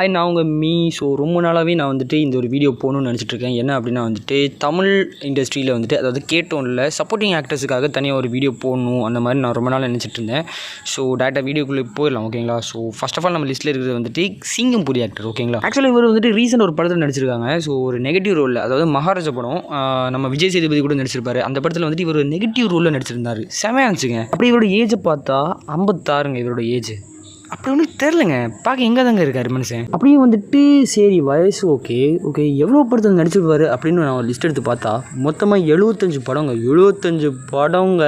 Hi நான் உங்கள் me so ரொம்ப நாளாகவே நான் வந்துட்டு இந்த ஒரு வீடியோ போகணும்னு நினச்சிட்ருக்கேன். என்ன அப்படின்னா வந்துட்டு தமிழ் இண்டஸ்ட்ரியில் வந்துட்டு அதாவது கேட்டோனில் சப்போர்ட்டிங் ஆக்டர்ஸுக்காக தனியாக ஒரு வீடியோ போடணும் அந்த மாதிரி நான் ரொம்ப நாள் நினச்சிட்டு இருந்தேன் ஸோ டேரெக்டாக வீடியோக்குள்ளே போயிடலாம் ஓகேங்களா? ஸோ ஃபஸ்ட் ஆஃப் ஆல் நம்ம லிஸ்ட்டில் இருக்கிறது வந்துட்டு சிங்கம்புரி ஆக்டர் ஓகேங்களா? ஆக்சுவலாக இவர் வந்துட்டு ரீசெண்ட் ஒரு படத்தில் நடிச்சிருக்காங்க. ஸோ ஒரு நெகட்டிவ் ரோலில் அதாவது மகாராஜா படம் நம்ம விஜய் சேதுபதி கூட நடிச்சிருப்பாரு. அந்த படத்தில் வந்துட்டு இவர் நெகட்டிவ் ரோலில் நடிச்சிருந்தாரு. செமையாச்சுங்க அப்படி இவரோட ஏஜை பார்த்தா ஐம்பத்தாறுங்க இவரோட ஏஜ் அப்படி ஒன்றும் தெரிலங்க பார்க்க எங்கே தாங்க இருக்கார் மனுஷன். அப்படியே வந்துட்டு சரி வயசு ஓகே. ஓகே எவ்வளோ படத்தில் நடிச்சிருப்பாரு அப்படின்னு நான் ஒரு லிஸ்ட் எடுத்து பார்த்தா மொத்தமாக எழுபத்தஞ்சு படங்க. எழுபத்தஞ்சு படங்க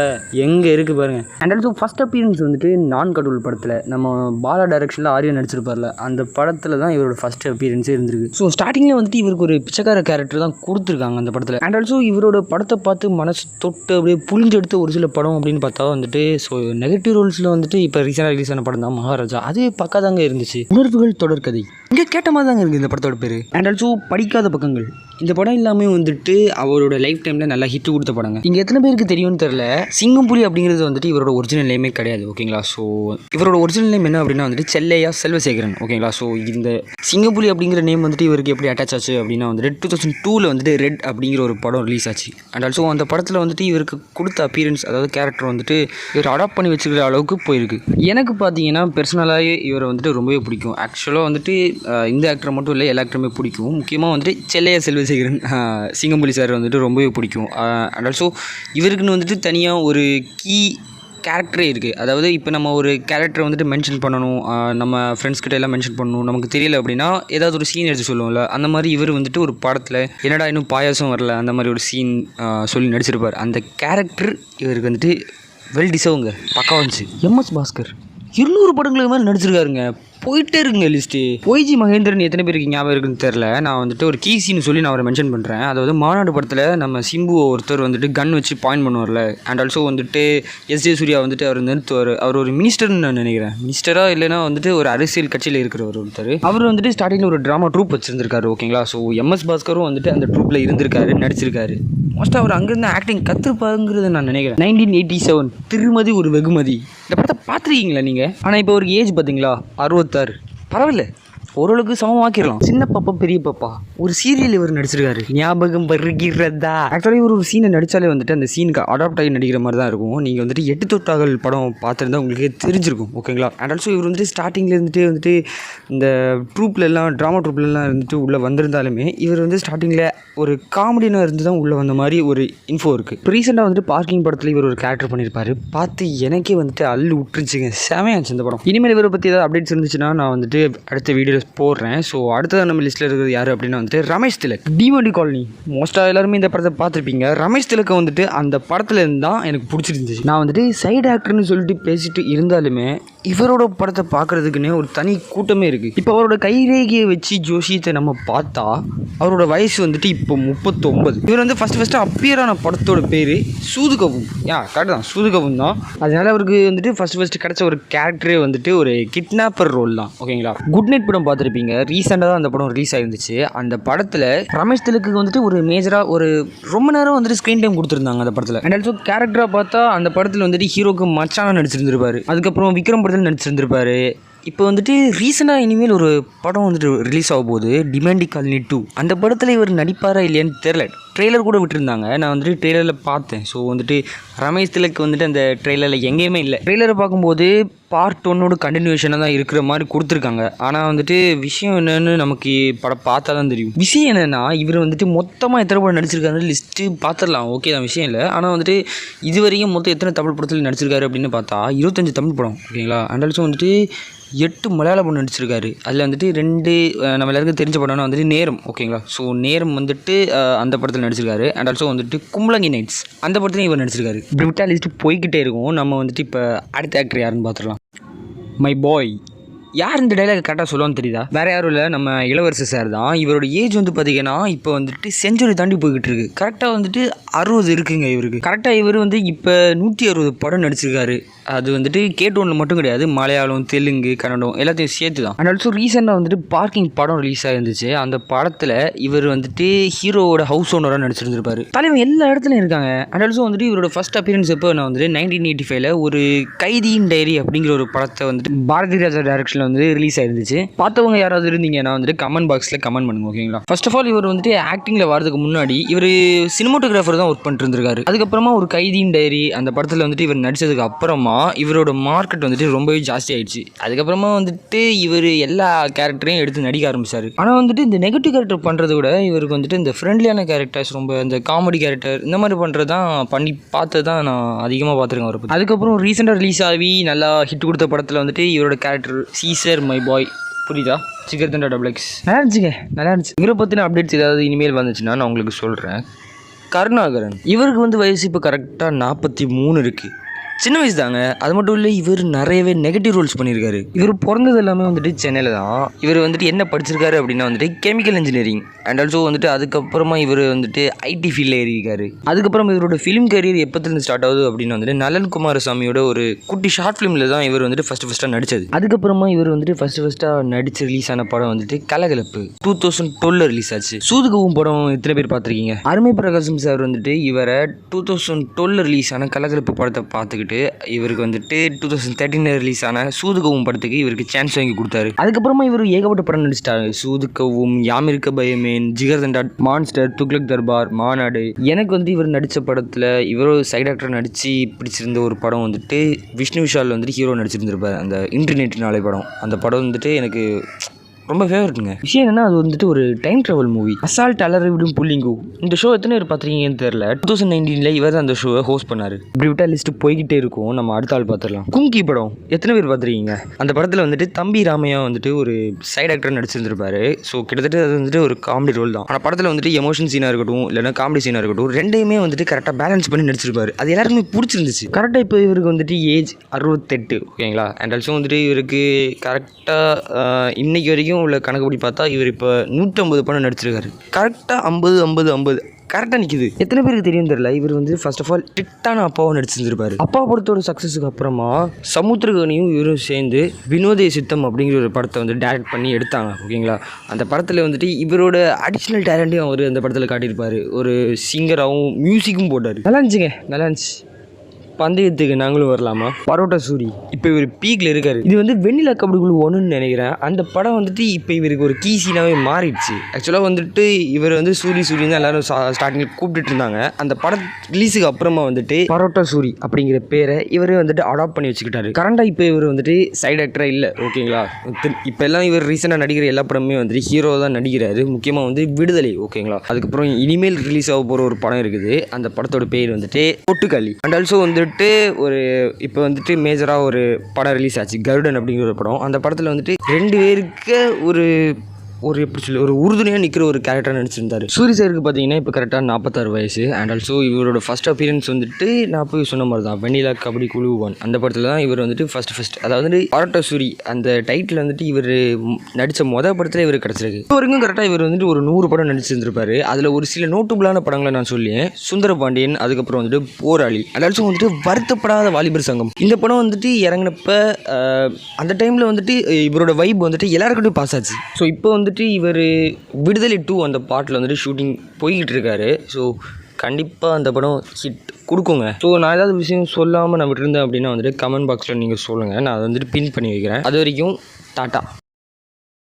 எங்கே இருக்குது பாருங்க. அண்ட் ஆல்சோ ஃபஸ்ட் அப்பியரன்ஸ் வந்துட்டு நான் கடவுள் படத்தில். நம்ம பாலா டைரக்ஷனில் ஆரியா நடிச்சிருப்பார்ல. அந்த படத்தில் தான் இவரோட ஃபஸ்ட் அப்பியரன்ஸே இருந்திருக்கு. ஸோ ஸ்டார்டிங்கில் வந்துட்டு இவருக்கு ஒரு பிச்சைக்கார கேரக்டர் தான் கொடுத்துருக்காங்க அந்த படத்தில். அண்ட் ஆல்சோ இவரோட படத்தை பார்த்து மனசு தொட்டு அப்படியே புளிஞ்சு ஒரு சில படம் அப்படின்னு பார்த்தா வந்துட்டு ஸோ நெகட்டிவ் ரோல்ஸில் வந்துட்டு இப்போ ரீசெண்டாக ரிலீஸ் ஆன படம் தான் மகாராஜா. அது பக்கா தாங்க இருந்துச்சு. உணர்வுகள் தொடர்கதை இங்கே கேட்ட மாதிரி தாங்க இருக்குது இந்த படத்தோட பேர். அண்ட் ஆல்சோ படிக்காத பக்கங்கள். இந்த படம் இல்லாமல் வந்துட்டு அவரோட லைஃப் டைமில் நல்லா ஹிட் கொடுத்த படங்க. இங்கே எத்தனை பேருக்கு தெரியும்னு தெரில சிங்கம்புலி அப்படிங்கிறது வந்துட்டு இவரோட ஒரிஜினல் நேமே கிடையாது ஓகேங்களா? ஸோ இவரோட ஒரிஜினல் நேம் என்ன அப்படின்னா வந்துட்டு செல்லையா செல்வசேகரன் ஓகேங்களா? ஸோ இந்த சிங்கம்புலி அப்படிங்கிற நேம் வந்துட்டு இவருக்கு எப்படி அட்டாச் ஆச்சு அப்படின்னா வந்துட்டு டூ தௌசண்ட் டூவில் வந்துட்டு ரெட் அப்படிங்கிற ஒரு படம் ரிலீஸ் ஆச்சு. அண்ட் ஆல்சோ அந்த படத்தில் வந்துட்டு இவருக்கு கொடுத்த அப்பீரன்ஸ் அதாவது கேரக்டர் வந்துட்டு இவர் அடாப்ட் பண்ணி வச்சுக்கிற அளவுக்கு போயிருக்கு. எனக்கு பார்த்தீங்கன்னா பர்சனலாகவே இவரை வந்துட்டு ரொம்பவே பிடிக்கும். ஆக்சுவலாக வந்துட்டு இந்த ஆக்டரை மட்டும் இல்லை எல்லா ஆக்டருமே பிடிக்கும். முக்கியமாக வந்துட்டு செல்லையா செல்வசேகரன் அஹ், சிங்கம்புலி சார் வந்துட்டு ரொம்பவே பிடிக்கும். அண்ட் ஆல்சோ இவருக்குன்னு வந்துட்டு தனியாக ஒரு கீ கேரக்டரே இருக்குது அதாவது இப்போ நம்ம ஒரு கேரக்டரை வந்துட்டு மென்ஷன் பண்ணணும். நம்ம ஃப்ரெண்ட்ஸ் கிட்ட எல்லாம் மென்ஷன் பண்ணணும். நமக்கு தெரியல அப்படின்னா ஏதாவது ஒரு சீன் எடுத்து சொல்லுவோம்ல. அந்த மாதிரி இவர் வந்துட்டு ஒரு படத்தில் என்னடா இன்னும் பாயாசம் வரல அந்த மாதிரி ஒரு சீன் சொல்லி நடிச்சிருப்பார். அந்த கேரக்டர் இவருக்கு வந்துட்டு வெல் டிசர்வுங்க பக்கா வந்துச்சு எம்எஸ் பாஸ்கர் இருநூறு படங்களுக்கு மேலே நடிச்சிருக்காருங்க. போயிட்டே இருக்குங்க லிஸ்ட்டு ஒய்ஜி மகேந்திரன் எத்தனை பேருக்கு ஞாபகம் இருக்குன்னு தெரில நான் வந்துட்டு ஒரு கீசின்னு சொல்லி நான் அவரை மென்ஷன் பண்ணுறேன் அதாவது மாநாடு படத்தில் நம்ம சிம்பு ஒருத்தர் வந்துட்டு கன் வச்சு பாயிண்ட் பண்ணுவார்ல. அண்ட் ஆல்சோ வந்துட்டு எஸ் ஜே சூர்யா வந்துட்டு அவர் வந்து ஒரு அவர் ஒரு மினிஸ்டர்னு நான் நினைக்கிறேன். மினிஸ்டராக இல்லைனா வந்துட்டு ஒரு அரசியல் கட்சியில் இருக்கிறவர் ஒருத்தர். அவர் வந்துட்டு ஸ்டார்டிங்கில் ஒரு ட்ராமா ட்ரூப் வச்சுருந்துருக்காரு ஓகேங்களா ஸோ எம்எஸ் பாஸ்கரும் வந்துட்டு அந்த ட்ரூப்பில் இருந்திருக்காரு நடிச்சிருக்காரு. மோஸ்ட்டாக அவர் அங்கேருந்து ஆக்டிங் கற்றுப்பாங்கிறது நான் நினைக்கிறேன். நைன்டீன் எயிட்டி செவன் திருமதி ஒரு வெகுமதி. இந்த படத்தை பார்த்துருக்கீங்களா நீங்கள் ஆனால் இப்போ ஒரு ஏஜ் பார்த்தீங்களா கொடுத்தாரு. பரவாயில்ல. ஓரளவுக்கு சமமாக்கிடலாம். சின்ன பாப்பா பெரிய பாப்பா. ஒரு சீரியல் இவர் நடிச்சிருக்காரு. ஞாபகம் வருகிறதா? ஆக்சுவலி இவர் ஒரு சீனை நடித்தாலே வந்துட்டு அந்த சீனுக்கு அடாப்ட் ஆகி நடிக்கிற மாதிரி தான் இருக்கும். நீங்கள் வந்துட்டு எட்டு தொட்டாகல் படம் பார்த்துருந்தா உங்களுக்கே தெரிஞ்சிருக்கும் ஓகேங்களா அண்ட் ஆல்சோ இவர் வந்துட்டு ஸ்டார்டிங்கில் இருந்துட்டு வந்துட்டு இந்த ட்ரூப்ல எல்லாம் ட்ராமா ட்ரூப்லலாம் இருந்துட்டு உள்ளே வந்திருந்தாலுமே இவர் வந்து ஸ்டார்டிங்கில் ஒரு காமெடியாக இருந்து தான் உள்ளே வந்த மாதிரி ஒரு இன்ஃபோ இருக்குது இப்போ ரீசெண்டாக வந்துட்டு பார்க்கிங் படத்தில் இவர் ஒரு கேரக்டர் பண்ணியிருப்பாரு. பார்த்து எனக்கே வந்துட்டு அள்ளு விட்டுருச்சுங்க செமையாச்சு இந்த படம். இனிமேல் இவரை பற்றி ஏதாவது அப்டேட்ஸ் இருந்துச்சுன்னா நான் வந்துட்டு அடுத்த வீடியோஸ் போடுறேன். ஸோ அடுத்தது நம்ம லிஸ்ட்டில் இருக்கிறது யார் அப்படின்னா வந்துட்டு ரமேஷ் திலக். டிமோடி காலனி. மோஸ்ட்டாக எல்லாருமே இந்த படத்தை பார்த்துருப்பீங்க. ரமேஷ் திலக்கை வந்துட்டு அந்த படத்தில் இருந்து தான் எனக்கு பிடிச்சிருந்துச்சு. நான் வந்துட்டு சைடு ஆக்டர்னு சொல்லிட்டு பேசிட்டு இருந்தாலுமே இவரோட படத்தை பார்க்குறதுக்குன்னே ஒரு தனி கூட்டமே இருக்குது இப்போ அவரோட கைரேகையை வச்சு ஜோஷியத்தை நம்ம பார்த்தா அவரோட வயசு வந்துட்டு இப்போ முப்பத்தொம்பது இவர் வந்து ஃபஸ்ட்டு ஃபஸ்ட்டு அப்பியரான படத்தோட பேர் சூதுகவும் யா கரெக்ட் தான். சூதுகவும் தான். அதனால அவருக்கு வந்துட்டு ஃபஸ்ட் ஃபஸ்ட்டு கிடச்ச ஒரு கேரக்டரே வந்துட்டு ஒரு கிட்னாப்பர் ரோல் தான். ஓகேங்களா குட் நைட் படம் பார்த்துருப்பீங்க. ரீசெண்டாக தான் அந்த படம் ரிலீஸ் ஆயிருந்துச்சு. அந்த படத்தில் ரமேஷ் திலக்கு வந்துட்டு ஒரு மேஜராக ஒரு ரொம்ப நேரம் வந்துட்டு ஸ்க்ரீன் டைம் கொடுத்துருந்தாங்க அந்த படத்தில். அண்ட் ஆல்சோ கேரக்டராக பார்த்தா அந்த படத்தில் வந்துட்டு ஹீரோக்கு மச்சான நடிச்சிருந்திருப்பாரு. அதுக்கப்புறம் விக்ரம் படத்தில் நடிச்சிருந்திருப்பாரு. இப்போ வந்துட்டு ரீசெண்டாக இனிமேல் ஒரு படம் வந்துட்டு ரிலீஸ் ஆக போகுது டிமாண்டி காலனி டூ அந்த படத்தில் இவர் நடிப்பாரா இல்லையான்னு தெரில ட்ரெய்லர் கூட விட்டுருந்தாங்க. நான் வந்துட்டு ட்ரெய்லரில் பார்த்தேன். ஸோ வந்துட்டு ரமேஷ் திலக் வந்துட்டு அந்த ட்ரெய்லரில் எங்கேயுமே இல்லை. ட்ரெய்லரை பார்க்கும்போது பார்ட் ஒன்னோட கண்டினியூஷனாக தான் இருக்கிற மாதிரி கொடுத்துருக்காங்க. ஆனால் வந்துட்டு விஷயம் என்னென்னு நமக்கு படம் பார்த்தா தான் தெரியும். விஷயம் என்னென்னா இவர் வந்துட்டு மொத்தமாக எத்தனை படம் நடிச்சிருக்காரு லிஸ்ட்டு பார்த்துடலாம். ஓகே தான் விஷயம் இல்லை. ஆனால் வந்துட்டு இது வரைக்கும் மொத்தம் எத்தனை தமிழ் படத்தில் நடிச்சிருக்காரு அப்படின்னு பார்த்தா இருபத்தஞ்சு தமிழ் படம். ஓகேங்களா அண்ட் ஆல்சோ வந்துட்டு எட்டு மலையாள படம் நடிச்சிருக்காரு. அதில் வந்துட்டு ரெண்டு நம்ம எல்லாருக்கும் தெரிஞ்ச படம்னா வந்துட்டு நேரம் ஓகேங்களா? ஸோ நேரம் வந்துட்டு அந்த படத்தில் நடிச்சிருக்காரு. அண்ட் ஆல்சோ வந்துட்டு கும்பலங்கி நைட்ஸ் அந்த படத்துலையும் இவர் நடிச்சிருக்காரு. இப்படி விட்டா லிஸ்ட் போய்கிட்டே இருக்கும். நம்ம வந்துட்டு இப்போ அடுத்த ஆக்டர் யாருன்னு பார்த்துடலாம் மை பாய் யார் இந்த டைலாக் கரெக்டாக சொல்லுவான்னு தெரியுதா? வேறு யாரும் இல்லை. நம்ம இளவரசர் சார் தான். இவரோட ஏஜ் வந்து பார்த்தீங்கன்னா இப்போ வந்துட்டு செஞ்சுரி தாண்டி போய்கிட்டு இருக்கு. கரெக்டாக வந்துட்டு அறுபது இருக்குங்க இவருக்கு. கரெக்டாக இவர் வந்து இப்போ நூற்றி அறுபது படம் நடிச்சிருக்காரு. அது வந்துட்டு கேட்டோனில் மட்டும் கிடையாது. மலையாளம் தெலுங்கு கன்னடம் எல்லாத்தையும் சேர்த்து தான் அண்ட் ஆல்சோ ரீசெண்டாக வந்துட்டு பார்க்கிங் படம் ரிலீஸ் ஆகிருந்துச்சு அந்த படத்தில் இவர் வந்துட்டு ஹீரோவோட ஹவுஸ் ஓனராக நடிச்சிருந்துருப்பார். தலைவன் எல்லா இடத்துலையும் இருக்காங்க. அண்ட் ஆல்சோ வந்துட்டு இவரோட ஃபர்ஸ்ட் அப்பியரன்ஸ் எப்போ நான் வந்துட்டு நைன்டீன் எயிட்டி ஃபைவ்ல ஒரு கைதியின் டைரி அப்படிங்கிற ஒரு படத்தை வந்துட்டு பாரதி ராஜா டேரக்ஷனில் வந்து ரிலீஸ் ஆயிருந்துச்சு. பார்த்தவங்க யாராவது இருந்தீங்கன்னா வந்துட்டு கமெண்ட் பாக்ஸில் கமெண்ட் பண்ணுங்க ஓகேங்களா ஃபர்ஸ்ட் ஆஃப் ஆல் இவர் வந்துட்டு ஆக்டிங்கில் வரதுக்கு முன்னாடி இவர் சினிமோட்டோகிராஃபர் தான் ஒர்க் பண்ணிட்டு இருந்திருக்காரு. அதுக்கப்புறமா ஒரு கைதியின் டைரி அந்த படத்தில் வந்துட்டு இவர் நடிச்சதுக்கு அப்புறமா இவரோட மார்க்கெட் வந்துட்டு ரொம்பவே ஜாஸ்தி ஆயிடுச்சு. அதுக்கப்புறமா வந்துட்டு இவர் எல்லா கேரக்டரையும் எடுத்து நடிக்க ஆரம்பிச்சார். ஆனால் வந்துட்டு இந்த நெகட்டிவ் கேரக்டர் பண்ணுறத விட இவருக்கு வந்துட்டு இந்த ஃப்ரெண்ட்லியான கேரக்டர்ஸ் ரொம்ப இந்த காமெடி கேரக்டர் இந்த மாதிரி பண்ணுறது தான் பண்ணி பார்த்து தான் நான் அதிகமாக பார்த்துருக்கேன் அவர் அதுக்கப்புறம் ரீசெண்டாக ரிலீஸ் ஆகி நல்லா ஹிட் கொடுத்த படத்தில் வந்துட்டு இவரோட கேரக்டர் சீசர் மை பாய் புரியுதா? சிகர் தண்டா டபுள் எக்ஸ் நல்லா இருந்துச்சுங்க நல்லா இருந்துச்சு. இவரை பற்றின அப்டேட்ஸ் ஏதாவது இனிமேல் வந்துச்சுன்னா நான் உங்களுக்கு சொல்கிறேன் கருணாகரன். இவருக்கு வந்து வயசு இப்போ கரெக்டாக நாற்பத்தி மூணு இருக்குது சின்ன வயசு தாங்க அது மட்டும் இல்லை இவர் நிறையவே நெகட்டிவ் ரோல்ஸ் பண்ணியிருக்காரு இவர் பிறந்தது எல்லாமே வந்துட்டு சென்னையில் தான். இவர் வந்துட்டு என்ன படிச்சிருக்காரு அப்படின்னா வந்துட்டு கெமிக்கல் இன்ஜினியரிங் அண்ட் ஆல்சோ வந்துட்டு அதுக்கப்புறமா இவர் வந்துட்டு ஐடி ஃபீல்டில் ஏறியிருக்காரு. அதுக்கப்புறம் இவரோட ஃபிலிம் கரியர் எப்போத்துலேருந்து ஸ்டார்ட் ஆகுது அப்படின்னு வந்துட்டு நலன் குமாரசாமியோட ஒரு குட்டி ஷார்ட் ஃபிலிமில் தான் இவர் வந்துட்டு ஃபஸ்ட்டு ஃபஸ்ட்டாக நடிச்சது. அதுக்கப்புறமா இவர் வந்துட்டு ஃபஸ்ட்டு ஃபஸ்ட்டாக நடித்து ரிலீஸ் ஆன படம் வந்துட்டு கலகலப்பு. டூ தௌசண்ட் டுவெல்ல ரிலீஸ் ஆச்சு. சூதுகவும் படம் எத்தனை பேர் பார்த்துருக்கீங்க? அருமை பிரகாசம் சார் வந்துட்டு இவரை டூ தௌசண்ட் டுவெல்ல ரிலீஸ் ஆன கலகலப்பு படத்தை பார்த்துக்கிட்டு இவருக்கு வந்துட்டு டூ தௌசண்ட் தேர்ட்டீனில் ரிலீஸ் ஆன சூதுகவும் படத்துக்கு இவருக்கு சான்ஸ் வாங்கி கொடுத்தாரு. அதுக்கப்புறமா இவர் ஏகப்பட்ட படம் நடிச்சிட்டாரு. சூதுக்கவும் யாமிருக்க பயமேன் ஜிகர் தண்டா மான்ஸ்டர் துக்லக் தர்பார் மாநாடு. எனக்கு வந்து இவர் நடித்த படத்தில் இவரும் சைட் ஆக்டர் நடித்து பிடிச்சிருந்த ஒரு படம் வந்துட்டு விஷ்ணு விஷால் வந்துட்டு ஹீரோ நடிச்சிருந்திருப்பார். அந்த இன்டர்நெட் நாளை படம். அந்த படம் வந்துட்டு எனக்கு ரொம்ப ஃபேவரட்டுங்க விஷயம் என்னன்னா அது வந்துட்டு ஒரு டைம் ட்ராவல் மூவி அசால்ட் அலற விடும் புள்ளிங்கு இந்த ஷோ எத்தனை பேர் பார்த்துருக்கீங்கன்னு தெரியல. டூ தௌசண்ட் நைன்டீனில் இவர் தான் அந்த ஷோவை ஹோஸ்ட் பண்ணார். இப்படி விட்டா லிஸ்ட் போய்கிட்டே இருக்கும். நம்ம அடுத்த ஆள் பார்த்துடலாம். கும்கி படம் எத்தனை பேர் பார்த்துருக்கீங்க? அந்த படத்தில் வந்துட்டு தம்பி ராமையா வந்துட்டு ஒரு சைடு ஆக்டர் நடிச்சிருந்திருப்பாரு. ஸோ கிட்டத்தட்ட அது வந்துட்டு ஒரு காமெடி ரோல் தான். ஆனால் படத்தில் வந்துட்டு எமோஷன் சீனாக இருக்கட்டும் இல்லைன்னா காமெடி சீனாக இருக்கட்டும் ரெண்டையுமே வந்துட்டு கரெக்டாக பேலன்ஸ் பண்ணி நடிச்சிருப்பாரு. அது எல்லாருக்குமே பிடிச்சிருந்துச்சு. கரெக்டாக இப்போ இவருக்கு வந்துட்டு ஏஜ் அறுபத்தெட்டு ஓகேங்களா அண்ட் ஆல்சோ வந்துட்டு இவருக்கு கரெக்டாக இன்னைக்கு வரைக்கும் உள்ள கணக்குப்படி பார்த்தா இவர் இப்போ நூற்றம்பது படம் நடிச்சிருக்காரு. கரெக்டாக ஐம்பது ஐம்பது ஐம்பது. கரெக்டாக நிற்கிது எத்தனை பேருக்கு தெரியும் தெரியல இவர் வந்து ஃபர்ஸ்ட் ஆஃப் ஆல் ஸ்ட்ரிக்டான அப்பாவும் நடிச்சிருந்துருப்பாரு. அப்பா படத்தோட சக்ஸஸுக்கு அப்புறமா சமுத்திரகனியும் இவரும் சேர்ந்து வினோதய சித்தம் அப்படிங்கிற ஒரு படத்தை வந்து டேரக்ட் பண்ணி எடுத்தாங்க ஓகேங்களா அந்த படத்தில் வந்துட்டு இவரோட அடிஷ்னல் டேலண்ட்டையும் அவர் அந்த படத்தில் காட்டியிருப்பார். ஒரு சிங்கராகவும் மியூசிக்கும் போட்டார். நல்லா இருந்துச்சுங்க நல்லா இருந்துச்சு. பந்தயத்துக்கு நாங்களும் வரலாமா? பரோட்டா சூரி. இப்போ இவர் பீக்கில் இருக்காரு. இது வந்து வெண்ணிலா கபடி குழு ஒன்றுன்னு நினைக்கிறேன். அந்த படம் வந்துட்டு இப்போ இவருக்கு ஒரு கீசினாவே மாறிடுச்சு. ஆக்சுவலாக வந்துட்டு இவர் வந்து சூரி சூரி தான் எல்லாரும் ஸ்டார்டிங்கில் கூப்பிட்டுட்டு இருந்தாங்க. அந்த படம் ரிலீஸுக்கு அப்புறமா வந்துட்டு பரோட்டா சூரி அப்படிங்கிற பேரை இவரே வந்துட்டு அடாப்ட் பண்ணி வச்சுக்கிட்டாரு. கரண்டாக இப்போ இவர் வந்துட்டு சைடு ஆக்டராக இல்லை. ஓகேங்களா இப்போ எல்லாம் இவர் ரீசெண்டாக நடிக்கிற எல்லா படமே வந்துட்டு ஹீரோ தான் நடிக்கிறாரு. முக்கியமாக வந்து விடுதலை. ஓகேங்களா அதுக்கப்புறம் இனிமேல் ரிலீஸ் ஆக போகிற ஒரு படம் இருக்குது. அந்த படத்தோட பேர் வந்துட்டு பொட்டுக்காளி அண்ட் ஆல்சோ வந்துட்டு ஒரு இப்போ வந்துட்டு மேஜராக ஒரு படம் ரிலீஸ் ஆச்சு. கருடன் அப்படிங்கிற ஒரு படம். அந்த படத்தில் வந்துட்டு ரெண்டு பேருக்கு ஒரு ஒரு எப்படி சொல்லி ஒரு உறுதுணையாக நிற்கிற ஒரு கேரக்டர் நடிச்சிருந்தாரு. சூரி சாருக்கு பார்த்தீங்கன்னா இப்போ கரெக்டாக நாற்பத்தாறு வயசு. அண்ட் ஆல்சோ இவரோட ஃபஸ்ட் அப்பியரன்ஸ் வந்துட்டு நான் போய் சொன்ன மாதிரி தான் வெண்ணிலா கபடி குழு ஒன் அந்த படத்தில் தான் இவர் வந்துட்டு ஃபஸ்ட் ஃபஸ்ட் அதாவது வந்து பரோட்டா சூரி அந்த டைட்டில் வந்துட்டு இவர் நடித்த மொதல் படத்தில் இவர் கிடச்சிருக்கு. இப்போ வரைக்கும் கரெக்டாக இவர் வந்துட்டு ஒரு நூறு படம் நடிச்சிருந்திருப்பாரு. அதில் ஒரு சில நோட்டபுளான படங்களை நான் சொல்லியேன் சுந்தர பாண்டியன் அதுக்கப்புறம் வந்துட்டு போராளி. அண்ட் ஆல்சோ வந்துட்டு வருத்தப்படாத வாலிபர் சங்கம். இந்த படம் வந்துட்டு இறங்கினப்ப அந்த டைமில் வந்துட்டு இவரோட வைப் வந்துட்டு எல்லாருக்கிட்டையும் பாஸ் ஆச்சு. ஸோ இப்போ வந்துட்டு இவர் விடுதலை டூ அந்த பாட்டில் வந்துட்டு ஷூட்டிங் போய்கிட்டு இருக்காரு ஸோ கண்டிப்பாக அந்த படம் ஹிட் கொடுக்குங்க. ஸோ நான் ஏதாவது விஷயம் சொல்லாமல் நான் விட்டுருந்தேன் அப்படின்னா வந்துட்டு கமெண்ட் பாக்ஸில் நீங்கள் சொல்லுங்கள் நான் அதை வந்துட்டு பின் பண்ணி வைக்கிறேன். அது வரைக்கும் டாட்டா.